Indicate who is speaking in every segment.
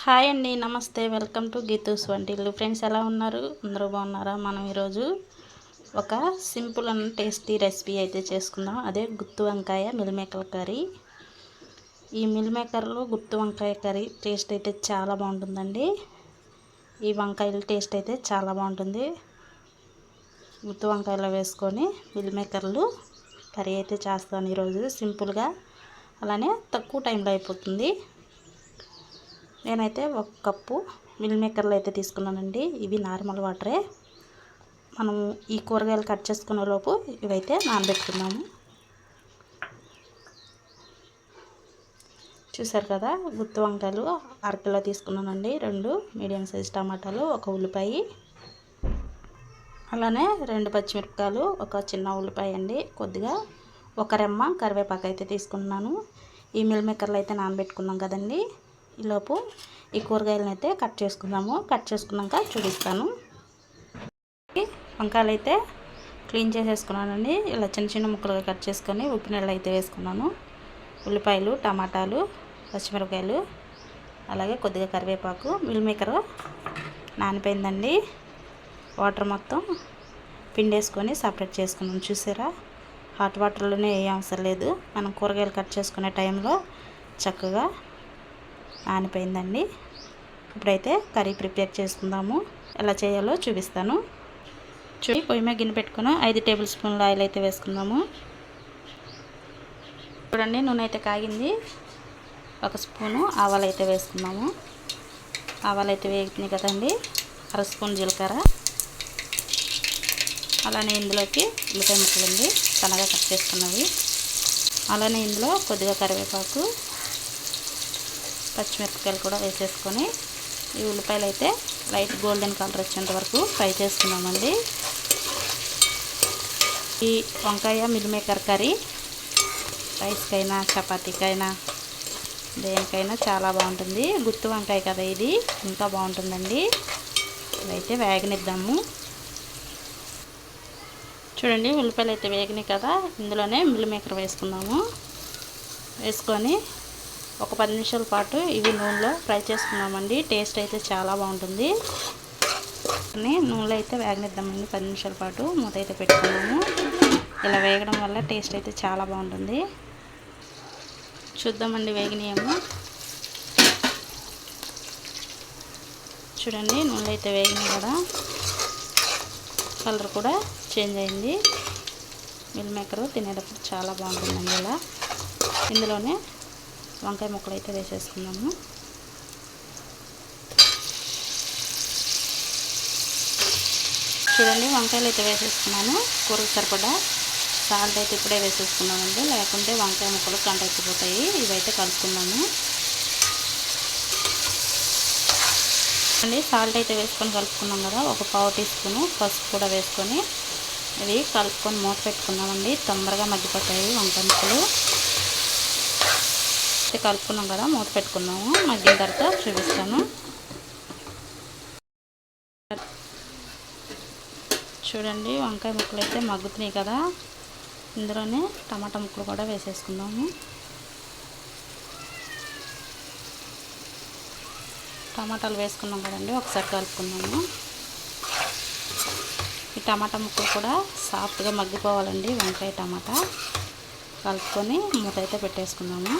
Speaker 1: Hi అండి నమస్తే. Welcome to Geethu's వంటిల్లు. ఫ్రెండ్స్ ఎలా ఉన్నారు? అందరూ బాగున్నారా? మనం ఈరోజు ఒక సింపుల్ అండ్ టేస్టీ రెసిపీ అయితే చేసుకుందాం. అదే గుత్తు వంకాయ మిల్మేకర్ కర్రీ. ఈ మిల్మేకర్లో గుత్తు వంకాయ కర్రీ టేస్ట్ అయితే చాలా బాగుంటుందండి. ఈ వంకాయల టేస్ట్ అయితే చాలా బాగుంటుంది. గుత్తు వంకాయలో వేసుకొని మిల్మేకర్లు కర్రీ అయితే చేస్తాను ఈరోజు. సింపుల్గా అలానే తక్కువ టైంలో అయిపోతుంది. నేనైతే ఒక కప్పు మిల్ మేకర్లు అయితే తీసుకున్నానండి. ఇవి నార్మల్ వాటరే. మనం ఈ కూరగాయలు కట్ చేసుకునే లోపు ఇవైతే నానబెట్టుకున్నాము చూసారు కదా గుత్తి వంకాయలు అరకిలో తీసుకున్నానండి. రెండు మీడియం సైజ్ టమాటాలు ఒక ఉల్లిపాయ. అలానే రెండు పచ్చిమిరపకాయలు ఒక చిన్న ఉల్లిపాయ అండి. కొద్దిగా ఒక రెమ్మ కరివేపాకు అయితే తీసుకున్నాను. ఈ మిల్ మేకర్లు అయితే నానబెట్టుకున్నాం కదండి. ఈలోపు ఈ కూరగాయలను అయితే కట్ చేసుకుందాము. కట్ చేసుకున్నాక చూపిస్తాను. వంకాయలు అయితే క్లీన్ చేసేసుకున్నానండి. ఇలా చిన్న చిన్న ముక్కలుగా కట్ చేసుకొని ఉప్పు నీళ్ళు అయితే వేసుకున్నాను. ఉల్లిపాయలు టమాటాలు పచ్చిమిరపకాయలు అలాగే కొద్దిగా కరివేపాకు మిల్ మేకర్ నానిపోయిందండి. వాటర్ మొత్తం పిండేసుకొని సపరేట్ చేసుకున్నాను. చూసారా? హాట్ వాటర్లోనే ఏ అవసరం లేదు. మనం కూరగాయలు కట్ చేసుకునే టైంలో చక్కగా ఆనిపోయిందండి. ఇప్పుడైతే కర్రీ ప్రిపేర్ చేసుకుందాము. ఎలా చేయాలో చూపిస్తాను. చూడి పొయ్యి మీద గిన్నె పెట్టుకుని ఐదు టేబుల్ స్పూన్ల ఆయిల్ అయితే వేసుకుందాము. చూడండి నూనె అయితే కాగింది. ఒక స్పూను ఆవాలు అయితే వేసుకుందాము. ఆవాలు అయితే వేగుతున్నాయి కదండి. అర స్పూన్ జీలకర్ర. అలానే ఇందులోకి ఉల్లిపాయ ముక్కలండి. సన్నగా కట్ చేసుకున్నవి. అలానే ఇందులో కొద్దిగా కరివేపాకు. పచ్చిమిరపకాయలు కూడా వేసేసుకొని ఈ ఉల్లిపాయలు అయితే లైట్ గోల్డెన్ కలర్ వచ్చేంత వరకు ఫ్రై చేసుకున్నామండి. ఈ వంకాయ మిల్మేకర్ కర్రీ రైస్కైనా చపాతీకైనా దేనికైనా చాలా బాగుంటుంది. గుత్తి వంకాయ కదా ఇది ఇంకా బాగుంటుందండి. ఇదైతే వేగనిద్దాము. చూడండి ఉల్లిపాయలు అయితే వేగినాయి కదా ఇందులోనే మిల్ మేకర్ వేసుకుందాము. వేసుకొని ఒక పది నిమిషాల పాటు ఇవి నూనెలో ఫ్రై చేసుకున్నామండి. టేస్ట్ అయితే చాలా బాగుంటుంది. నూనెలో అయితే వేగనిద్దామండి. పది నిమిషాల పాటు మూత అయితే పెట్టుకున్నాము. ఇలా వేగడం వల్ల టేస్ట్ అయితే చాలా బాగుంటుంది. చూద్దామండి వేగినాయేమో. చూడండి నూనె అయితే వేగినాయి కదా. కలర్ కూడా చేంజ్ అయింది. మిల్ మేకర్ తినేటప్పుడు చాలా బాగుంటుందండి ఇలా. ఇందులోనే వంకాయ ముక్కలు అయితే వేసేసుకున్నాము. చూడండి వంకాయలు అయితే వేసేసుకున్నాను. కూరకు సరిపడా సాల్ట్ అయితే ఇప్పుడే వేసేసుకున్నామండి లేకుంటే వంకాయ ముక్కలు కంట ఎక్కిపోతాయి ఇవైతే కలుపుకున్నాము అండి సాల్ట్ అయితే వేసుకొని కలుపుకున్నాం కదా ఒక పావు టీ స్పూను పసుపు కూడా వేసుకొని ఇవి కలుపుకొని మూత పెట్టుకున్నామండి తొందరగా మగ్గిపోతాయి వంకాయ ముక్కలు. ఫస్ట్ కలుపుకున్నాం కదా మూత పెట్టుకున్నాము. మగ్గిన తర్వాత చూపిస్తాను. చూడండి వంకాయ ముక్కలు అయితే మగ్గుతున్నాయి కదా. ఇందులోనే టమాటా ముక్కలు కూడా వేసేసుకుందాము. టమాటాలు వేసుకున్నాం కదండి ఒకసారి కలుపుకున్నాము ఈ టమాటా ముక్కలు కూడా సాఫ్ట్గా మగ్గిపోవాలండి వంకాయ టమాటా. కలుపుకొని మూత అయితే పెట్టేసుకున్నాము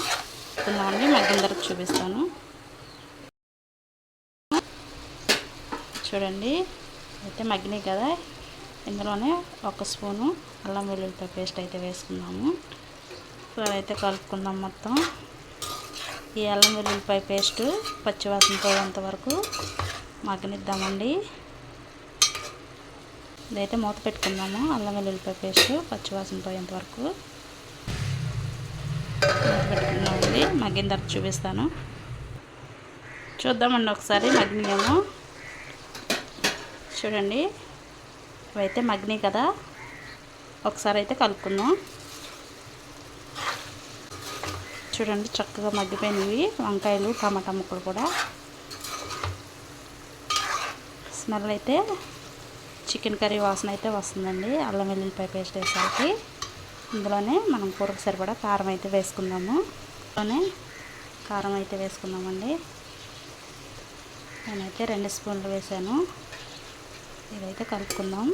Speaker 1: పెట్టుకుందామండి మగ్గిన చూపిస్తాను. చూడండి. అయితే మగ్గినాయి కదా. ఇందులోనే ఒక స్పూను అల్లం వెల్లుల్లిపాయ పేస్ట్ అయితే వేసుకుందాము. అయితే కలుపుకుందాం మొత్తం. ఈ అల్లం వెల్లుల్లిపాయ పేస్ట్ పచ్చివాసన పోయేంత వరకు మగ్గనిద్దామండి. ఇదైతే మూత పెట్టుకుందాము. అల్లం వెల్లుల్లిపాయ పేస్ట్ పచ్చివాసన పోయేంత వరకు. పెట్టుకున్నామండి మగ్గిన తర్వాత చూపిస్తాను. చూద్దామండి ఒకసారి మగ్గినాము చూడండి. ఇవైతే మగ్గినాయి కదా. ఒకసారి అయితే కలుపుకుందాం. చూడండి చక్కగా మగ్గిపోయినవి. వంకాయలు టమాటా ముక్కలు కూడా. స్మెల్ అయితే చికెన్ కర్రీ వాసన అయితే వస్తుందండి. అల్లం వెల్లుల్లిపాయ పేస్ట్ వేసరికి ఇందులోనే మనం కూరకు సరిపడా కారం అయితే వేసుకుందాము. ఇందులోనే కారం అయితే వేసుకుందామండి. నేనైతే రెండు స్పూన్లు వేసాను. ఇదైతే కలుపుకుందాం.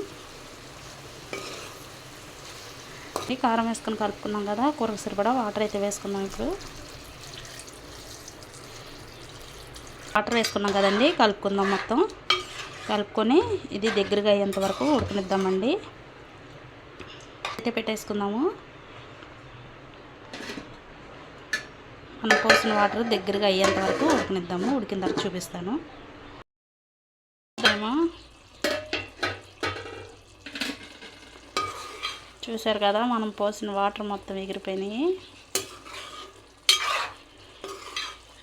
Speaker 1: ఈ కారం వేసుకొని కలుపుకున్నాం కదా కూరకు సరిపడా వాటర్ అయితే వేసుకుందాం ఇప్పుడు. వాటర్ వేసుకున్నాం కదండి కలుపుకుందాం మొత్తం. కలుపుకొని ఇది దగ్గరగా అయ్యేంత వరకు ఉడకనిద్దామండి. అయితే పెట్టేసుకుందాము. మనం పోసిన వాటర్ దగ్గరగా అయ్యేంత వరకు ఉడికినిద్దాము. ఉడికిన తర్వాత చూపిస్తాను. ఏమో చూసారు కదా మనం పోసిన వాటర్ మొత్తం ఎగిరిపోయినాయి.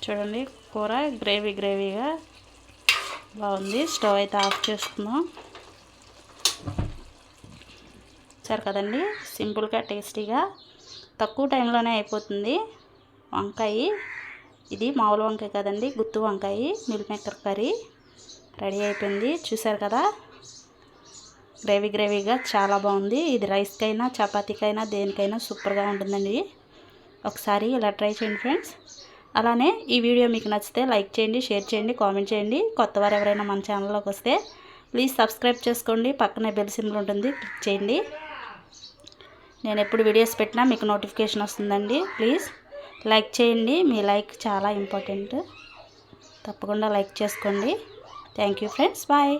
Speaker 1: చూడండి కూర గ్రేవీ గ్రేవీగా బాగుంది. స్టవ్ అయితే ఆఫ్ చేసుకుందాం. సరే కదండి. సింపుల్గా టేస్టీగా. తక్కువ టైంలోనే అయిపోతుంది. వంకాయ. ఇది మామూలు వంకాయ కదండి. గుత్తు వంకాయ మిల్ మేకర్ కర్రీ. రెడీ అయిపోయింది. చూసారు కదా? గ్రేవీ గ్రేవీగా చాలా బాగుంది. ఇది రైస్కైనా చపాతీకైనా దేనికైనా సూపర్గా ఉంటుందండి. ఒకసారి ఇలా ట్రై చేయండి ఫ్రెండ్స్. అలానే ఈ వీడియో మీకు నచ్చితే లైక్ చేయండి షేర్ చేయండి కామెంట్ చేయండి. కొత్త వారు ఎవరైనా మన ఛానల్లోకి వస్తే ప్లీజ్ సబ్స్క్రైబ్ చేసుకోండి. పక్కనే బెల్ సింబల్ ఉంటుంది. క్లిక్ చేయండి. నేను ఎప్పుడు వీడియోస్ పెట్టినా మీకు నోటిఫికేషన్ వస్తుందండి. ప్లీజ్ లైక్ చేయండి. మీ లైక్ చాలా ఇంపార్టెంట్. తప్పకుండా లైక్ చేసుకోండి. Thank you friends. బాయ్.